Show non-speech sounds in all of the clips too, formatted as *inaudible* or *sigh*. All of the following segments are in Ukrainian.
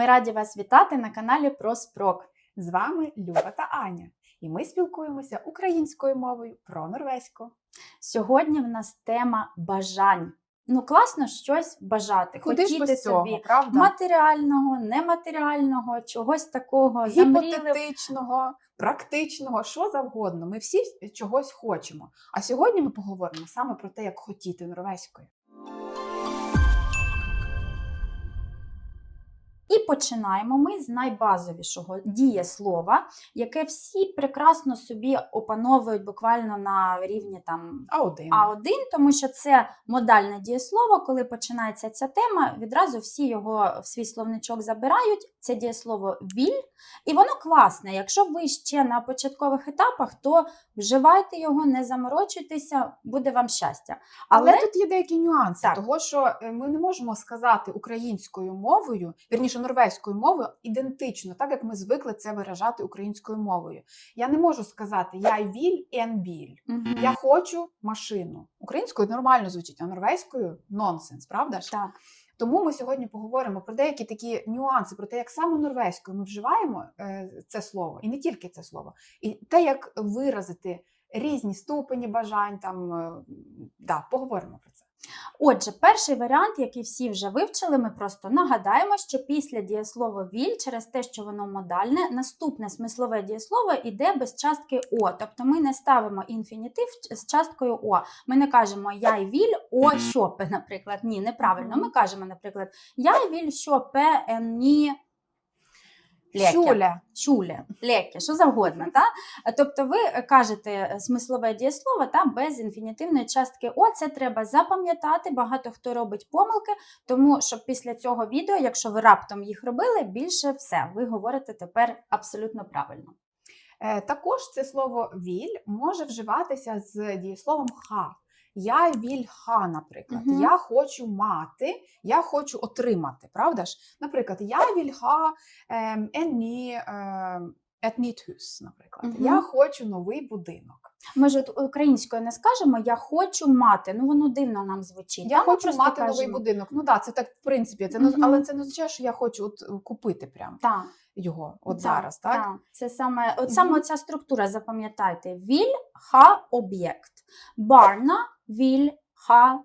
Ми раді вас вітати на каналі про Спрок. З вами Люба та Аня, і ми спілкуємося українською мовою про норвезьку. Сьогодні в нас тема бажань. Ну, класно щось бажати, Куди ж хотіти цього, собі правда? матеріального, нематеріального, чогось такого замріли. Гіпотетичного, практичного, що завгодно. Ми всі чогось хочемо. А сьогодні ми поговоримо саме про те, як хотіти норвезькою. І починаємо ми з найбазовішого дієслова, яке всі прекрасно собі опановують буквально на рівні там А один. А1, тому що це модальне дієслово. Коли починається ця тема, відразу всі його в свій словничок забирають. Це дієслово віль, і воно класне. Якщо ви ще на початкових етапах, то вживайте його, не заморочуйтеся, буде вам щастя. Але, Але, тут є деякі нюанси, Так. того що е, ми не можемо сказати українською мовою, вірніше норвезькою мовою, ідентично, так як ми звикли це виражати українською мовою. Я не можу сказати я віль ен біль. Я хочу машину. Українською нормально звучить, а норвезькою нонсенс, правда ж? так. Тому ми сьогодні поговоримо про деякі такі нюанси, про те, як саме норвезькою ми вживаємо е, це слово, і не тільки це слово, і те, як виразити різні ступені бажань. Там е, да, поговоримо про це. Отже, перший варіант, який всі вже вивчили, ми просто нагадаємо, що після дієслова віль, через те, що воно модальне, наступне смислове дієслово йде без частки О. Тобто ми не ставимо інфінітив з часткою О. Ми не кажемо я й віль о щопе, наприклад. Ні, неправильно. Ми кажемо, наприклад, я й віль щопе ені. Леке. Чуля. Чуле, леке, що завгодно. Та? Тобто ви кажете е, смислове дієслово та без інфінітивної частки О, це треба запам'ятати. Багато хто робить помилки, тому що після цього відео, якщо ви раптом їх робили, більше все, ви говорите тепер абсолютно правильно. Е, Також це слово віль може вживатися з дієсловом ха. Я віль ха, наприклад. Мгм. Я хочу мати, я хочу отримати, правда ж? Наприклад, я віль ха ені et nytt hus, наприклад. Мгм. Я хочу новий будинок. Ми ж от українською не скажемо Я хочу мати. Ну воно дивно нам звучить. Я Та хочу мати новий будинок. Ну так, це так, в принципі, це Мгм. але це не означає, що я хочу от е, купити прям Так. його от Так, зараз, так? так. Це саме, от саме ця структура, запам'ятайте. Віль, ха, об'єкт. Барна, віль, ха,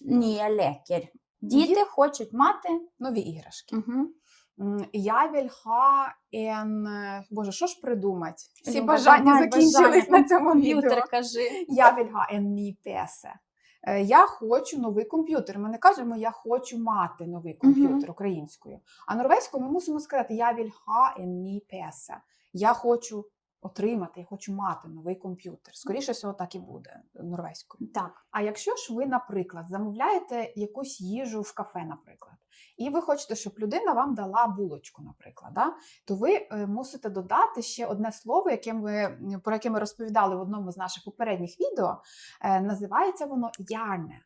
ніє лекер. Діти Діти- хочуть мати. Нові іграшки. Угу. Я віль ха ен... Боже, що ж придумати? Всі Люба, бажання закінчились на цьому Комп'ютер відео. кажи. Я віль ха ен мі песе. Я хочу новий комп'ютер. Ми не кажемо я хочу мати новий комп'ютер українською. А норвезькою ми мусимо сказати я віль ха ен мі песе. Я хочу отримати, я хочу мати новий комп'ютер. Скоріше всього, так і буде норвезькою. Так. А якщо ж ви, наприклад, замовляєте якусь їжу в кафе, наприклад, і ви хочете, щоб людина вам дала булочку, наприклад, да? то ви е, мусите додати ще одне слово, яке ми, про яке ми розповідали в одному з наших попередніх відео. Е, Називається воно ярне.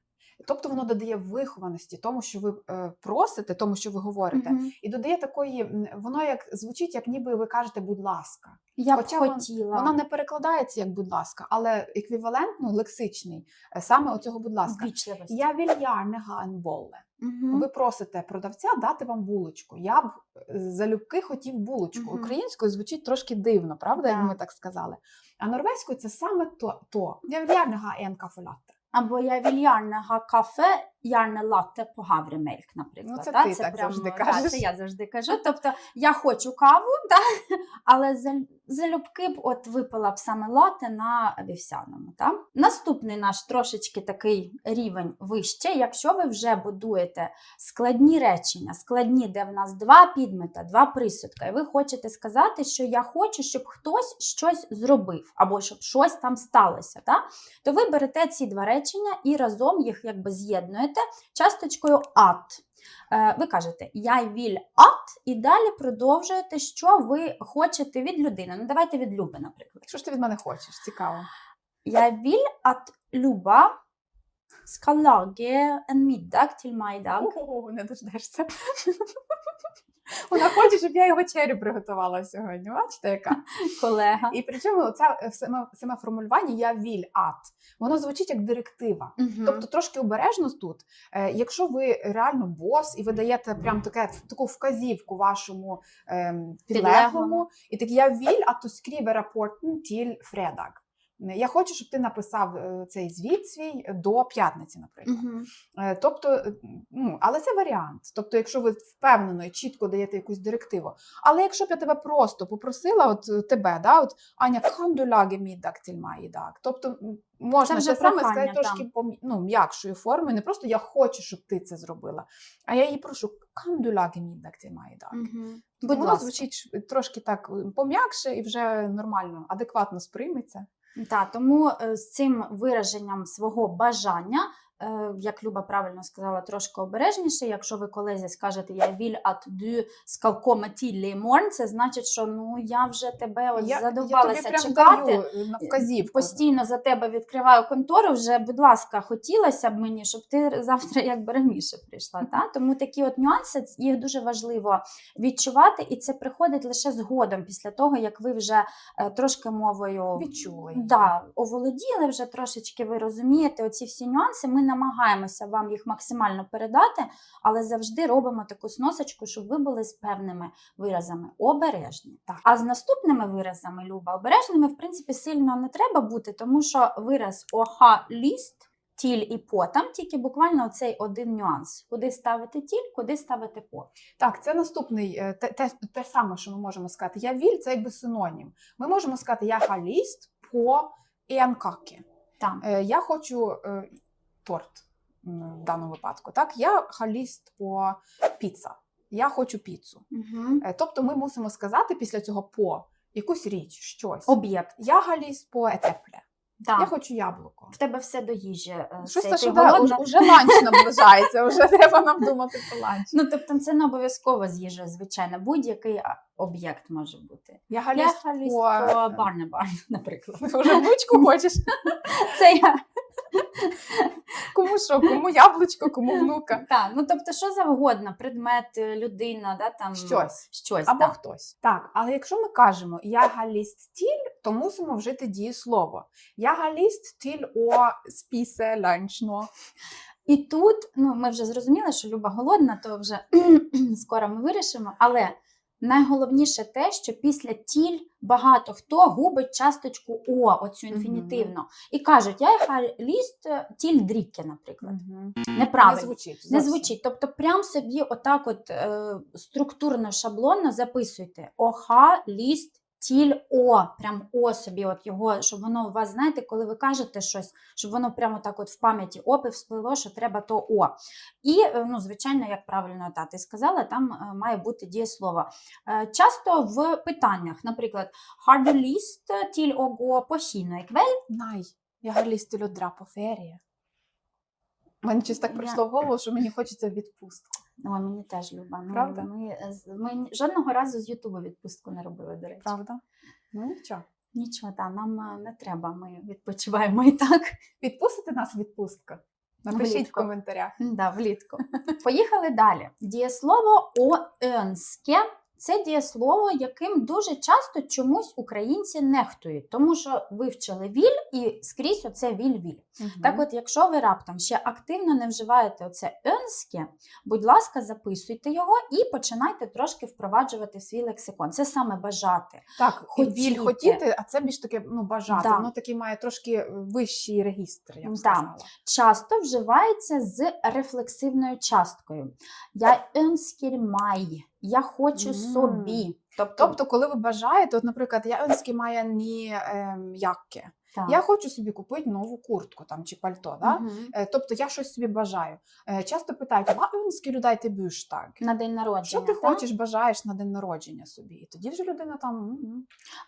Тобто воно додає вихованості тому, що ви е, просите, тому що ви говорите, Мгм. і додає такої, воно як звучить, як ніби ви кажете, будь ласка. Я Хоча вон- хотіла. Воно не перекладається як будь ласка, але еквівалентно лексичний е, саме оцього будь ласка. Я вільярне ганболе. Мгм. Ви просите продавця дати вам булочку. Я б е, залюбки хотів булочку. Мгм. Українською звучить трошки дивно, правда, як ми так сказали. А норвезькою це саме то. то. Я вільярне га Han ba jeg vil gjerne ha kaffe, gärna latte по гавремельк, наприклад. Ну, це та? ти так завжди та, кажеш. Це я завжди кажу. Тобто я хочу каву, *laughs* та? але залюбки б от випила б саме лате на вівсяному. Та? Наступний наш трошечки такий рівень вище, якщо ви вже будуєте складні речення, складні, де в нас два підмета, два присудка, і ви хочете сказати, що я хочу, щоб хтось щось зробив, або щоб щось там сталося. Та? то ви берете ці два речення і разом їх якби з'єднуєте часточкою at. Е, Ви кажете я віль at, і далі продовжуєте, що ви хочете від людини. Ну, давайте від Люби, наприклад. Що ж ти від мене хочеш? Цікаво. Я will at Люба skal lage en middag til meg i dag». О, не дождешся. Вона хоче, щоб я його вечерю приготувала сьогодні. Бачите, яка? Колега. І причому це саме, саме формулювання я віль ат. Воно звучить як директива. Мгм. Тобто трошки обережно тут. Е, якщо ви реально бос і ви даєте прям таке таку вказівку вашому ем, підлеглому, і так я віль, а то скрібе рапорт тіль фредаг. Я хочу, щоб ти написав е, цей звіт свій до п'ятниці, наприклад. Е, Тобто, е, ну, але це варіант. Тобто, якщо ви впевнено і чітко даєте якусь директиву. Але якщо б я тебе просто попросила, от тебе, да, от Аня, mig idag? Тобто можна Це саме сказати трошки ну, м'якшою формою. Не просто я хочу, щоб ти це зробила, а я її прошу, mig idag? Мгм. Будь Будь Воно звучить трошки так пом'якше і вже нормально, адекватно сприйметься. Так, тому е, з цим вираженням свого бажання, як Люба правильно сказала, трошки обережніше. Якщо ви колезі скажете я віль at du skal komme tidlig це значить, що ну я вже тебе от я, задовбалася я чекати. е, вказівку. Постійно за тебе відкриваю контору. Вже, будь ласка, хотілося б мені, щоб ти завтра якби раніше прийшла. Та? Тому такі от нюанси їх дуже важливо відчувати, і це приходить лише згодом, після того як ви вже е, трошки мовою Відчули. Да, оволоділи вже трошечки. Ви розумієте оці всі нюанси. Ми намагаємося вам їх максимально передати, але завжди робимо таку сносочку, щоб ви були з певними виразами обережні. Так. А з наступними виразами, Люба, обережними, в принципі, сильно не треба бути, тому що вираз оха ліст. Тіль і по, там тільки буквально цей один нюанс: куди ставити тіль, куди ставити по. Так, це наступний е, те, те, те саме, що ми можемо сказати. Я віль це якби синонім. Ми можемо сказати я халіст по енкакі. Там. Е, Я хочу е, торт в даному випадку. Так, я халіст по піца. Я хочу піцу. Угу. Тобто ми мусимо сказати після цього по якусь річ, щось. Об'єкт. Я халіст по етепле. Так. Я хочу яблуко. В тебе все до їжі. е, Щось те, що голодна? уже ланч наближається, *laughs* вже треба нам думати про ланч. Ну, тобто, це не обов'язково з їжею, звичайно. Будь-який об'єкт може бути. Я Я халіст халіст по... барнебарн, наприклад. Вже внучку хочеш? *laughs* Це я. Кому що? Кому яблучко, кому внука? Так, ну тобто, що завгодно, предмет, е, людина, да, там Щось. щось Або так. хтось. Так, але якщо ми кажемо я галіст тіль, то мусимо вжити дієслово. Я галіст тіль о спісе ланчно. І тут, ну ми вже зрозуміли, що Люба голодна, то вже *clears throat* скоро ми вирішимо. Але найголовніше те, що після тіль багато хто губить часточку о, оцю інфінітивно, mm -hmm. і кажуть, я халіст тіль дріки, наприклад. Не Неправильно. звучить. Не звучить. Тобто, прям собі отак от е, структурно, шаблонно записуйте. Оха, ліст, тіль, о. Прям о собі, от його, щоб воно у вас, знаєте, коли ви кажете щось, щоб воно прямо так от в пам'яті опи всплило, що треба то о. І, е, ну, звичайно, як правильно та ти сказала, там е, має бути дієслово. Е, часто в питаннях, наприклад, å gå på kino i? Най, я галіст тіль одра по ферії. Мені щось так прийшло в голову, що мені хочеться відпустку. Ой, мені теж Люба. Ну, Правда? Ми, е, ми жодного разу з Ютубу відпустку не робили, до речі. Правда? Ну нічого. Нічого, так, нам е, не треба, ми відпочиваємо і так. Відпустите нас відпустка? Напишіть Напишіть в коментарях. Да, влітку. Поїхали далі. Дієслово «оенське» – це дієслово, яким дуже часто чомусь українці нехтують, тому що вивчили віль і скрізь оце віль-віль. Так от, якщо ви раптом ще активно не вживаєте оце «енське», будь ласка, записуйте його і починайте трошки впроваджувати свій лексикон. Це саме бажати. Так, Хотіти. хотіти. хотіти, а це більш таке ну, бажати. Да. Воно такий має трошки е, вищий регістр, я б Да. часто вживається з рефлексивною часткою. Я önsker mig, я хочу собі. Тобто, Тобто, коли ви бажаєте, от, наприклад, я має ні ем, яке. Так. Я хочу собі купити нову куртку там чи пальто. Да? Е, Тобто я щось собі бажаю. Е, Часто питають, а людей ти так? на день народження. Що ти так? хочеш, бажаєш на день народження собі? І тоді вже людина там.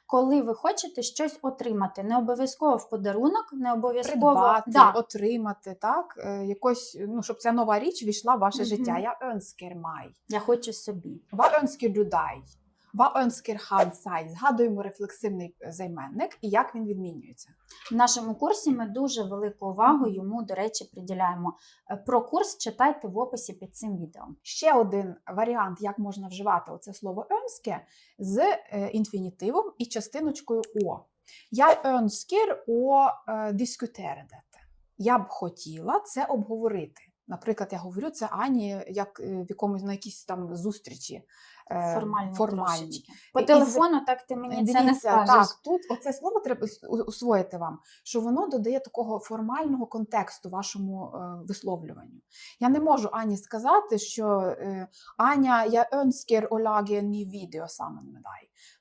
Коли ви хочете щось отримати, не обов'язково в подарунок, не обов'язково придбати, да. отримати, так? Е, Якось, ну, щоб ця нова річ війшла в ваше Мгм. життя. Я önsker mig. я хочу собі. Du önsker han? Згадуємо рефлексивний е, займенник і як він відмінюється. В нашому курсі ми дуже велику увагу йому, до речі, приділяємо. Е, Про курс читайте в описі під цим відео. Ще один варіант, як можна вживати оце слово önske з е, інфінітивом і частиночкою о. Я önsker å е. Я б хотіла це обговорити. Наприклад, я говорю це Ані як в якомусь на якійсь там зустрічі. Е, Формально трошечки. По телефону так ти мені це не скажеш. Так, тут оце слово треба усвоїти вам, що воно додає такого формального контексту вашому е, висловлюванню. Я не можу Ані сказати, що е, Аня, я å lage en ny video sammen med.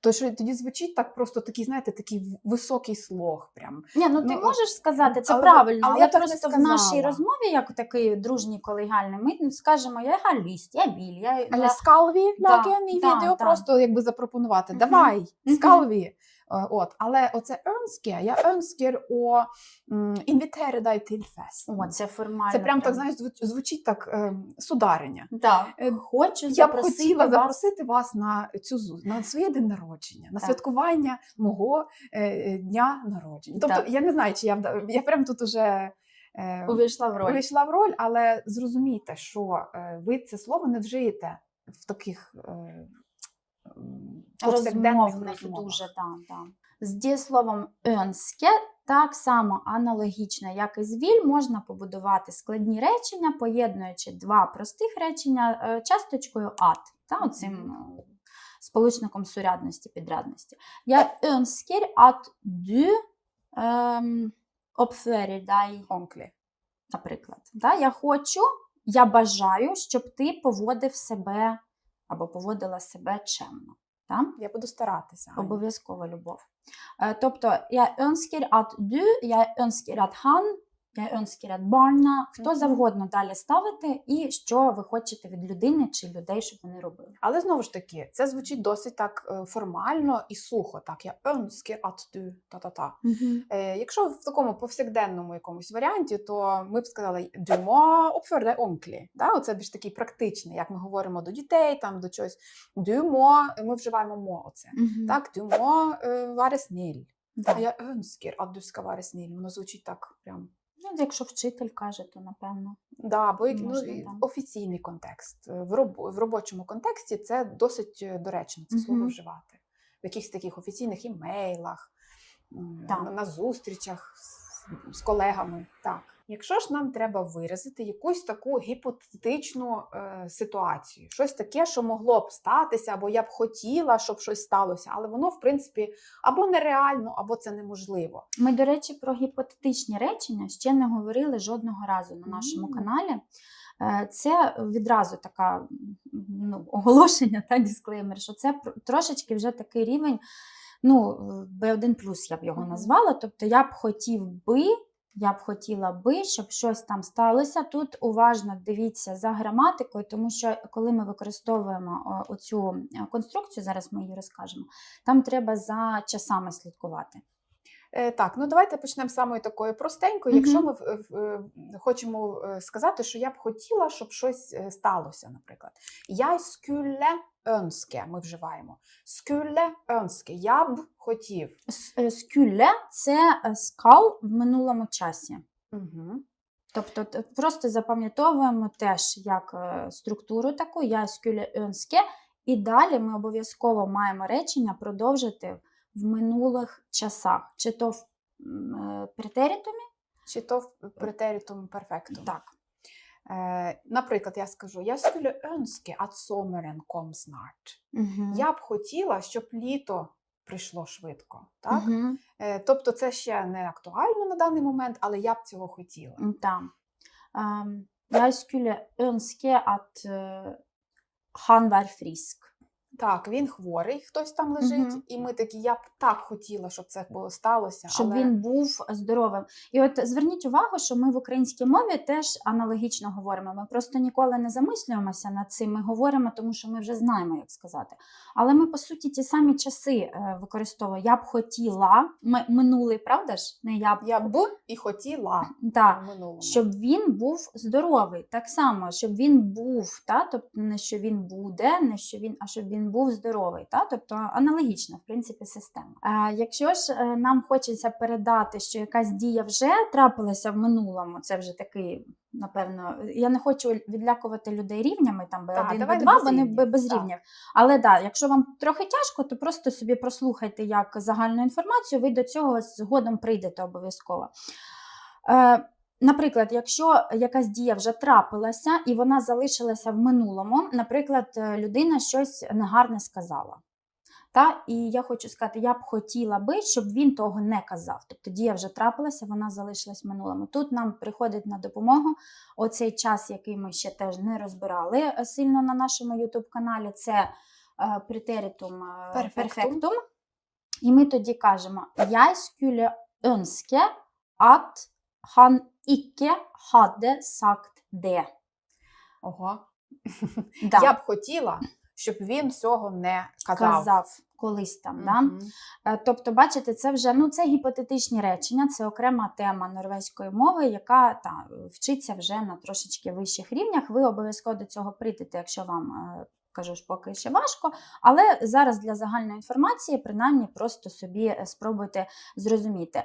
То що тоді звучить так просто такий, знаєте, такий високий слог. Прям. Ні, ну ти Ну, можеш сказати, це але- правильно, але але, я просто в нашій розмові, як такий дружній колегіальний, ми скажемо, я галіст, я біль, я, Але я... скалві Да, lage en да, video, да. просто якби запропонувати. Мгм. Давай, Мгм. скалві. Е, От, але оце önske, я önsker å м, invitere deg. О, це формально. Це прям так знаєш, звуч- звучить так е, сударення. Да. Е, Хочу Я б хотіла вас. запросити вас на цю на своє день народження, на Так. святкування мого е, е, дня народження. Тобто Так. я не знаю, чи я я прям тут уже е, Увійшла в роль. увійшла в роль, але зрозумійте, що ви це слово не вжиєте в таких е, повсякденних Розмовних дуже, да, да. З дієсловом «önske» так само аналогічно, як і з «will», можна побудувати складні речення, поєднуючи два простих речення е, часточкою «at», та, оцим е, сполучником сурядності, підрядності. Я «önsker at du ем, oppfører deg Онклі. наприклад. Я хочу, я бажаю, щоб ти поводив себе або поводила себе чемно. Так? Я буду старатися. Обов'язково любов. Е, Тобто, я önsker at du, я önsker at han, önsker barna, хто завгодно далі ставити, і що ви хочете від людини чи людей, щоб вони робили. Але знову ж таки, це звучить досить так е, формально і сухо. Так, я du, та-та-та. Е, якщо в такому повсякденному якомусь варіанті, то ми б сказали oppføre deg ordentlig. Да? Оце більш такий практичний, як ми говоримо до дітей, там до чогось. Må, ми вживаємо мо оце. Так, må е, være. Да. А я du skal. Воно звучить так прям. Ну, якщо вчитель каже, то напевно. Да, бо як- ну, Можна, і да. офіційний контекст. Е, В, роб, в робочому контексті це досить е, доречно це слово Мгм. вживати. В якихось таких офіційних імейлах, да. На, на зустрічах з, з колегами. Так. Якщо ж нам треба виразити якусь таку гіпотетичну е, ситуацію, щось таке, що могло б статися, або я б хотіла, щоб щось сталося, але воно, в принципі, або нереально, або це неможливо. Ми, до речі, про гіпотетичні речення ще не говорили жодного разу на нашому Мгм. каналі. Е, Це відразу така ну, оголошення та дисклеймер, що це трошечки вже такий рівень, ну, B1 я б його назвала. Тобто я б хотів би, я б хотіла би, щоб щось там сталося. Тут уважно дивіться за граматикою, тому що коли ми використовуємо оцю е, конструкцію, зараз ми її розкажемо, там треба за часами слідкувати. Е, Так, ну давайте почнемо з самої такої простенької. Мгм. Якщо ми е, хочемо сказати, що я б хотіла, щоб щось сталося, наприклад. Я skulle ønske, ми вживаємо. Skulle ønske, я б хотів. Е, це е, скал в минулому часі. Угу. Тобто просто запам'ятовуємо теж як е, структуру таку, я скюле önske, і далі ми обов'язково маємо речення продовжити в минулих часах, чи то в претеритумі, Чи то в претеритум перфектум. так. Е, наприклад, я скажу: я skulle önske at sommeren kom snart. Угу. Я б хотіла, щоб літо прийшло швидко. Так? Угу. Тобто, це ще не актуально на даний момент, але я б цього хотіла. Так. Ем, Я скюле önske at е, han var frisk. Так, він хворий, хтось там лежить, Мгм. і ми такі, я б так хотіла, щоб це було сталося. щоб але... він був здоровим. І от зверніть увагу, що ми в українській мові теж аналогічно говоримо. Ми просто ніколи не замислюємося над цим. Ми говоримо, тому що ми вже знаємо, як сказати. Але ми, по суті, ті самі часи е, використовуємо. Я б хотіла, ми, минулий, правда ж? Не я б Я б і хотіла минулому. щоб він був здоровий. Так само, щоб він був, та? тобто не що він буде, не що він, а щоб він був здоровий. Та? Тобто аналогічна, в принципі, система. А якщо ж е, нам хочеться передати, що якась дія вже трапилася в минулому, це вже такий. Напевно, я не хочу відлякувати людей рівнями, там би Так, один, давай би два, без вони рівнів, би без рівнів. Але да, якщо вам трохи тяжко, то просто собі прослухайте як загальну інформацію, ви до цього згодом прийдете обов'язково. Е, Наприклад, якщо якась дія вже трапилася і вона залишилася в минулому, наприклад, е, людина щось негарне сказала. Та? І я хочу сказати, я б хотіла би, щоб він того не казав. Тобто дія вже трапилася, вона залишилась в минулому. Тут нам приходить на допомогу оцей час, який ми ще теж не розбирали е, сильно на нашому youtube каналі це е, претеритум Перфектум. І ми тоді кажемо: Jeg skulle ønske at han ikke hadde sagt det. Ого. *laughs* Да, Я б хотіла, щоб він цього не казав. казав колись там. Да? Мгм. Е, Тобто, бачите, це вже ну, це гіпотетичні речення, це окрема тема норвезької мови, яка та, вчиться вже на трошечки вищих рівнях. Ви обов'язково до цього прийдете, якщо вам. е, Кажу ж, поки ще важко, але зараз для загальної інформації, принаймні, просто собі е, спробуйте зрозуміти.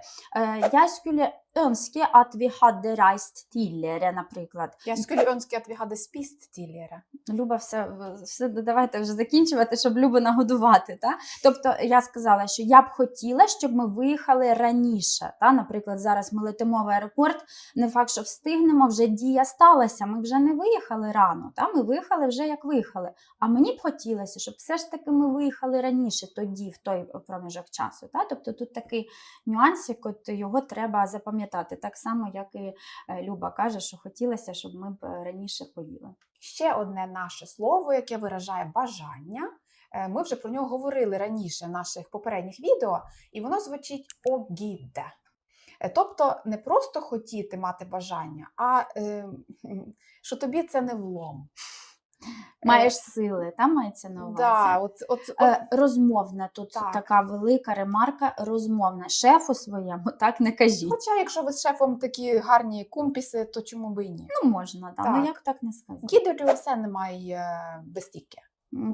Я skulle ønske at vi hadde reist tidligere, наприклад. Я skulle ønske at vi hadde spist tidligere. Люба, все, все давайте вже закінчувати, щоб Любу нагодувати. Та? Тобто я сказала, що я б хотіла, щоб ми виїхали раніше. Та? Наприклад, зараз ми летимо в аеропорт, не факт, що встигнемо, вже дія сталася. Ми вже не виїхали рано, та? ми виїхали вже як виїхали. А мені б хотілося, щоб все ж таки ми виїхали раніше, тоді, в той проміжок часу. Та? Тобто тут такий нюансик, от його треба запам'ятати. Так само, як і е, Люба каже, що хотілося, щоб ми б е, раніше поїли. Ще одне наше слово, яке виражає бажання. Е, Ми вже про нього говорили раніше в наших попередніх відео, і воно звучить огіде. Е, Тобто не просто хотіти мати бажання, а е, *laughs* що тобі це не влом. Маєш сили, там мається на увазі. Да, от, от, от, Е, Розмовна тут Так. така велика ремарка, розмовна. Шефу своєму так не кажіть. Хоча, якщо ви з шефом такі гарні кумпіси, то чому би і ні? Ну, можна, да. ну як так не сказати? Гідер все немає е, безтіки.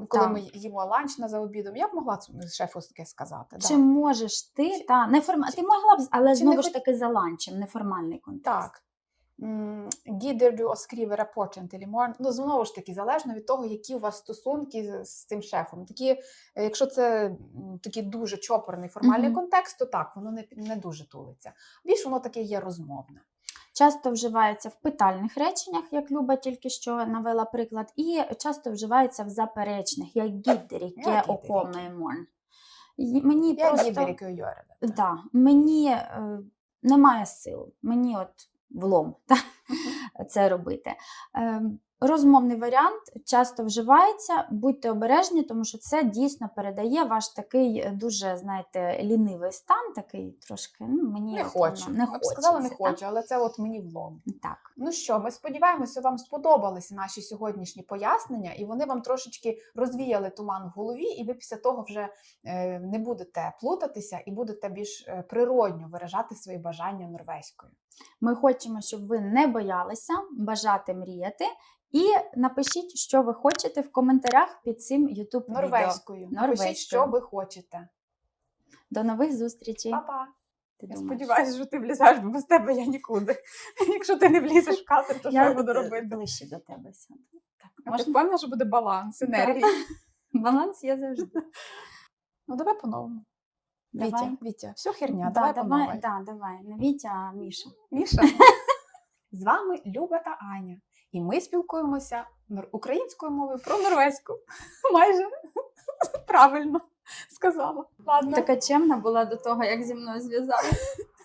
Коли так. ми їмо ланч на за обідом, я б могла шефу таке сказати. Чи да. можеш ти, Чи- та, неформа... ти могла б, але знову не ж таки за ланчем, неформальний контекст. Так. М, Гідер du оскріве рапортен теліморн. Ну, знову ж таки, залежно від того, які у вас стосунки з- цим шефом. Такі, е, якщо це такий дуже чопорний формальний Мгм. контекст, то так, воно не, не дуже тулиться. Більш воно таке є розмовне. Часто вживається в питальних реченнях, як Люба тільки що навела приклад, і часто вживається в заперечних, як гідеріке окомемон. Мені Я просто... Да, мені е, немає сил, мені от влом *laughs* та, це робити. Розмовний варіант часто вживається, будьте обережні, тому що це дійсно передає ваш такий е, дуже, знаєте, лінивий стан, такий трошки. Ну, мені Не хочу. Я б сказала, не хочу, але це от мені влом. Так. Ну що, ми сподіваємося, вам сподобалися наші сьогоднішні пояснення, і вони вам трошечки розвіяли туман в голові, і ви після того вже е, не будете плутатися і будете більш е, природньо виражати свої бажання норвезькою. Ми хочемо, щоб ви не боялися бажати мріяти. І напишіть, що ви хочете в коментарях під цим YouTube відео. Норвезькою. Напишіть, що ви хочете. До нових зустрічей. Па-па! Ти Я думаєш? сподіваюся, що ти влізаєш, бо без тебе я нікуди. *laughs* Якщо ти не влізеш в кадр, то що я буду робити? ближче до тебе сяду. Так, А Ти впевнена, що буде баланс, енергії. *laughs* Баланс є завжди. *laughs* Ну давай по-новому. Давай. Вітя, Вітя, все херня, Да, давай, давай, по-новому. да, давай. Не Вітя, а Міша. Міша. З вами Люба та Аня. І ми спілкуємося українською мовою про норвезьку. *laughs* Майже правильно сказала. Ладно. Така чемна була до того, як зі мною зв'язалася. *laughs*